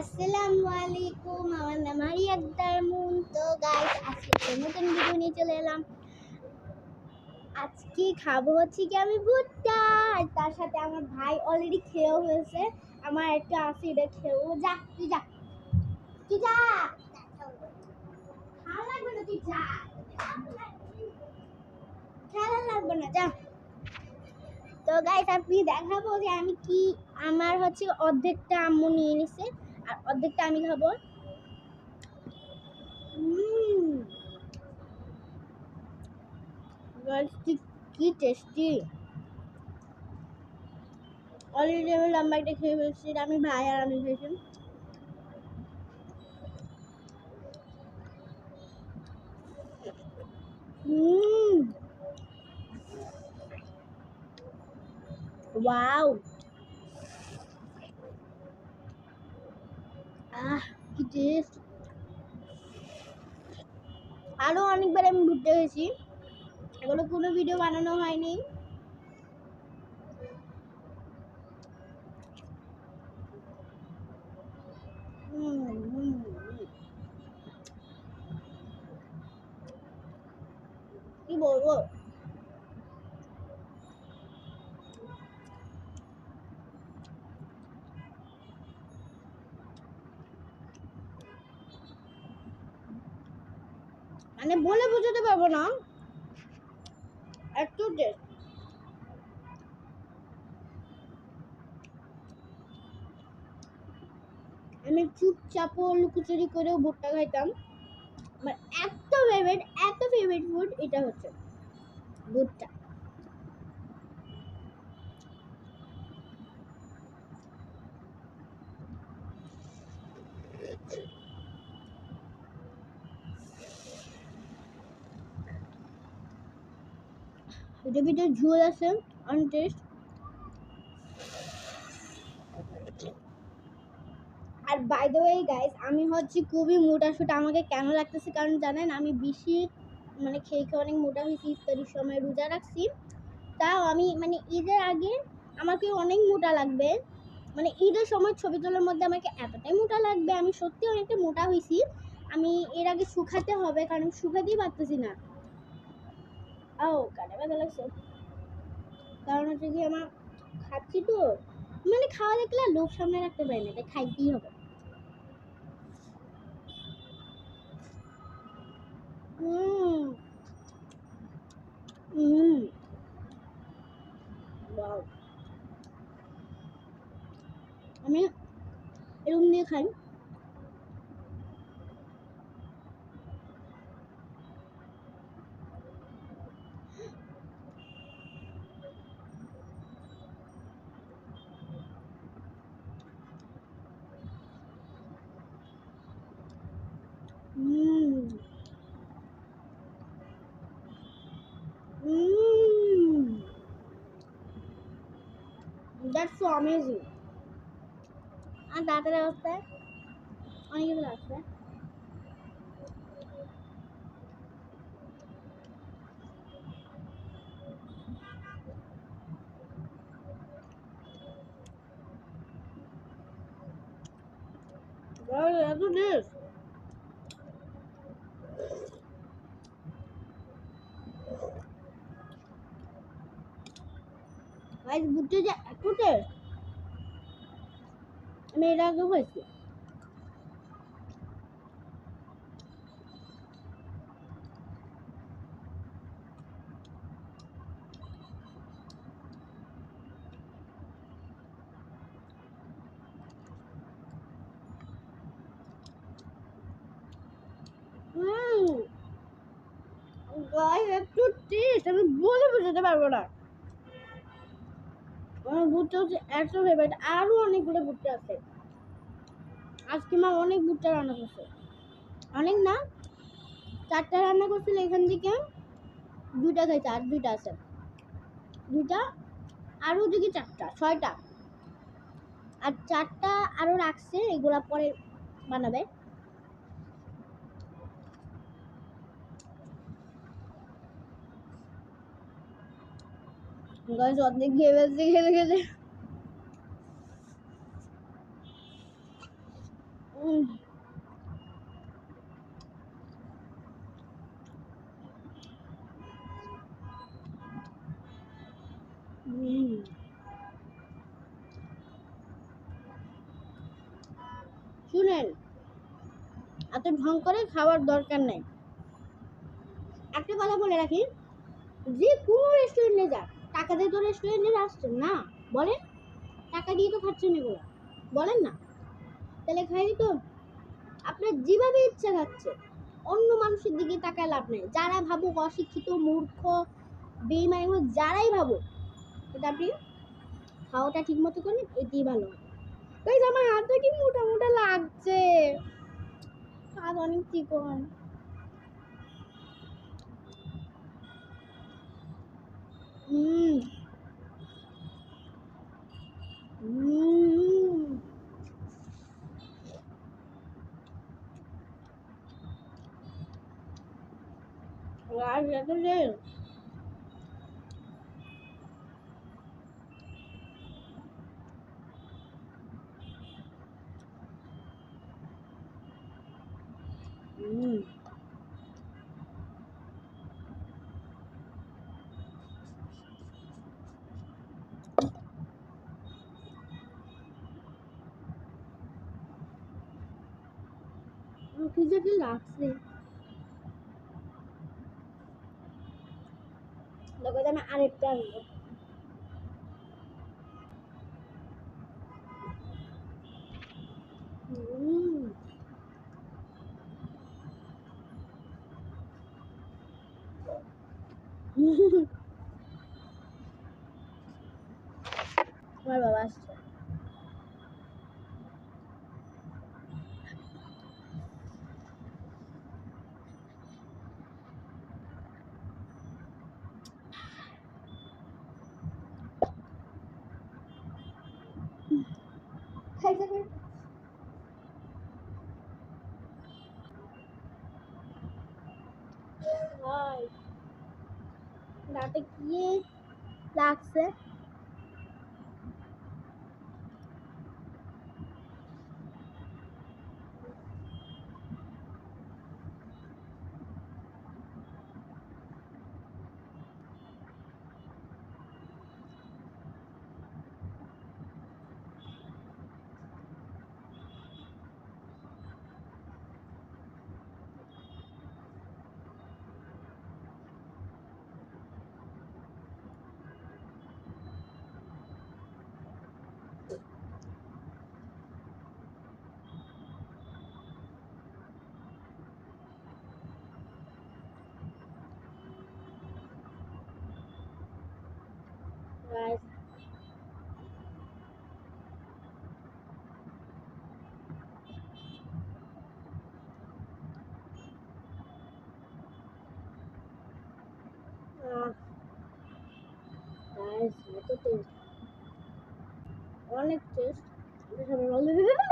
আসসালামু আলাইকুম আমার নাম আরিয়া আক্তার মুন। তো গাইস আজকে নতুন ভিডিও নিয়ে চলে এলাম। আজকে খাব হচ্ছে কি আমি ভুট্টা, আর তার সাথে আমার ভাই অলরেডি খেয়েও হয়েছে আমার একটা আছে, এটা খেয়েও যা, তুই যা। তুই যা। ভালো লাগবে না, তুই যা। খেলা লাগবে না, যা। তো গাইস আপনি দেখাবো যে আমি কি, আমার হচ্ছে অর্ধেকটা আম্মু নিয়ে নিছে। আর অর্ধেকটা আমি খাব। কি টেস্টি অলরেডি আমি লম্বা একটা খেয়ে ফেলছি আমি ভাই আর আমি খেয়েছি হুম। আরও অনেকবার আমি ঘুরতে গেছি এগুলো কোনো ভিডিও বানানো হয়নি। কি বলব? মানে বলে বোঝাতে পারব না। একটু টেস্ট আমি চুপচাপ লুকোচুরি করেও ভুট্টা খাইতাম। আমার এত ফেভারিট এত ফেভারিট ফুড এটা হচ্ছে ভুট্টা। এটার ভিতরে ঝোল আছে? অনেক টেস্ট আর বাই দ্য ওয়ে গাইস আমি হচ্ছে খুবই মোটা সোটা। আমাকে কেন লাগতেছে কারণ জানেন, আমি বেশি মানে খেয়ে খেয়ে অনেক মোটা হয়েছি, ইফতারির সময় রোজা রাখছি। তাও আমি মানে ঈদের আগে আমাকে অনেক মোটা লাগবে। মানে ঈদের সময় ছবি তোলার মধ্যে আমাকে এতটাই মোটা লাগবে, আমি সত্যি অনেকটা মোটা হয়েছি। আমি এর আগে শুকাতে হবে, কারণ শুকাতেই পারতেছি না। ও কাটা ব্যথা লাগছে। কারণ হচ্ছে কি আমার খাচ্ছি তো মানে খাওয়া দেখলে লোভ সামনে রাখতে পারি না, এটা খাইতেই হবে। আমি এরকম দিয়ে খাই। So আর দাঁতের অবস্থায় অনেক কিছু লাগছে Guys, এত বুঝতে যে এত টেস্ট আমি আগে হয়েছি? এত টেস্ট, আমি বলে বোঝাতে পারব না। আমার ভুট্টা হচ্ছে এত ফেভারিট আরও অনেকগুলো ভুট্টা আছে। আজকে মা অনেক ভুট্টা রান্না করছে। অনেক না? চারটা রান্না করছিল এখান থেকে। দুইটা খাইছে আর দুইটা আছে। দুইটা আরও ওদিকে চারটা, ছয়টা। আর চারটা আরও রাখছে, এগুলা পরে বানাবে। অর্ধেক খেয়ে ফেলছে খেতে খেতে এত ঢং করে খাওয়ার দরকার নেই। একটা কথা বলে রাখি, যে কোনো রেস্টুরেন্টে যা, টাকা দিয়ে তো রেস্টুরেন্টে আসছেন না, বলেন? টাকা দিয়ে তো খাচ্ছেন এগুলো, বলেন না? তাহলে খাইনি তো, আপনার যেভাবে ইচ্ছা খাচ্ছে, অন্য মানুষের দিকে তাকায় লাভ নেই। যারা ভাবুক অশিক্ষিত, মূর্খ বেইমান এগুলো যারাই ভাবুক, কিন্তু আপনি খাওয়াটা ঠিক মতো করলেন এটাই ভালো গাইজ, আমার হাতটা কি মোটা মোটা লাগছে? হাত অনেক চিকন হুম হুম আর এটা যে কি যেটা লাগছে আরেকটা আনব আমার বাবা আসছে। খাইতে পারি হাই দাঁতে কি লাগছে guys. Uh, guys, look at this. One is.